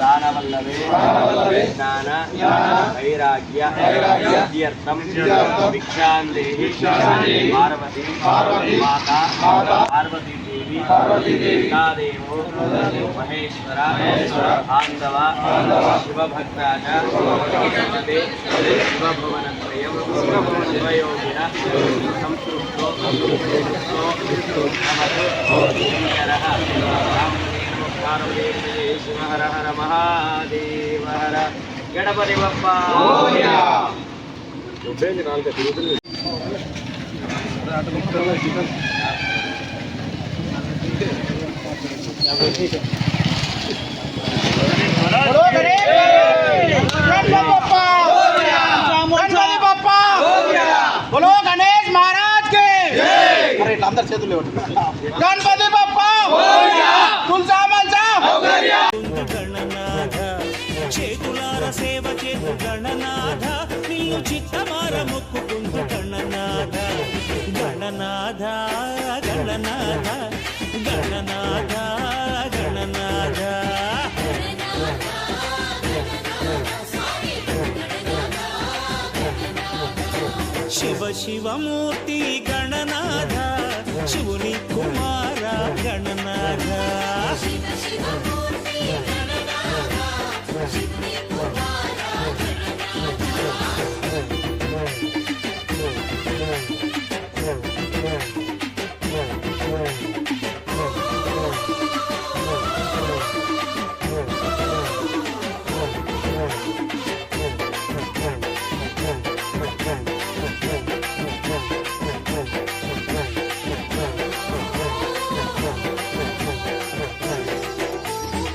ದಾನವಲ್ಲವೇ ಜ್ಞಾನ ವೈರಾಗ್ಯ ವಿದ್ಯರ್ಥಂ ಭಿಕ್ಷಾಂದೇಹಿ ಪಾರ್ವತಿ ಮಾತಾ ಪಾರ್ವತಿ ದೇವಿ ಪಿತಾದೇವೋ ಮಹೇಶ್ವರ ಬಾಂಧವ ಶಿವಭಕ್ತಾಜ ಶಿವಭವನತ್ರಯಂ ಶಿವಯೋಗಿನ ಸಂಸ್ಕೃತೋ ಸಂಸ್ಕೃತೋ ನಮಃ पार्वती गणेश हर हर महादेव हर गणपति बप्पा! बोलो गणेश महाराज के गणपति बप्पा तुलसा గణనాథ చేతులార సేవ చేతు గణనాథ నిన్ను చిత్తమార ముక్కుంతు గణనాథ గణనాథ గణనాథ గణనాథ గణనాథ శివ శివమూర్తి గణనాథ శివుని కుమార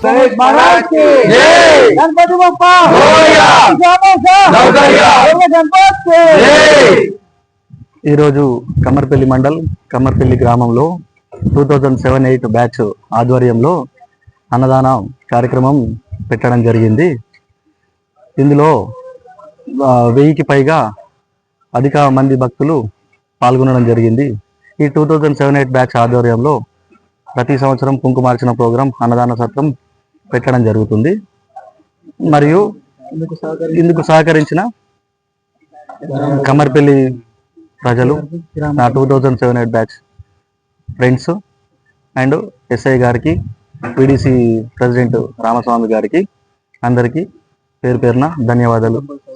महाराज के गणपति बप्पा गणपति ఈరోజు కమ్మర్పల్లి మండల్ కమ్మర్పల్లి గ్రామంలో two thousand seven eight batch ఆధ్వర్యంలో అన్నదాన కార్యక్రమం పెట్టడం జరిగింది ఇందులో ఆ, వెయ్యికి పైగా అధిక మంది భక్తులు పాల్గొనడం జరిగింది ఈ two thousand seven eight batch ఆధ్వర్యంలో ప్రతి సంవత్సరం కుంకుమార్చన ప్రోగ్రాం అన్నదాన సత్రం పెట్టడం జరుగుతుంది. మరియు ఇందుకు సహకరించిన కమర్పల్లి ప్రజలు నా two thousand seven eight batch friends and SI గారికి పిడిసి ప్రెసిడెంట్ రామస్వామి గారికి అందరికీ పేరు పేరున ధన్యవాదాలు.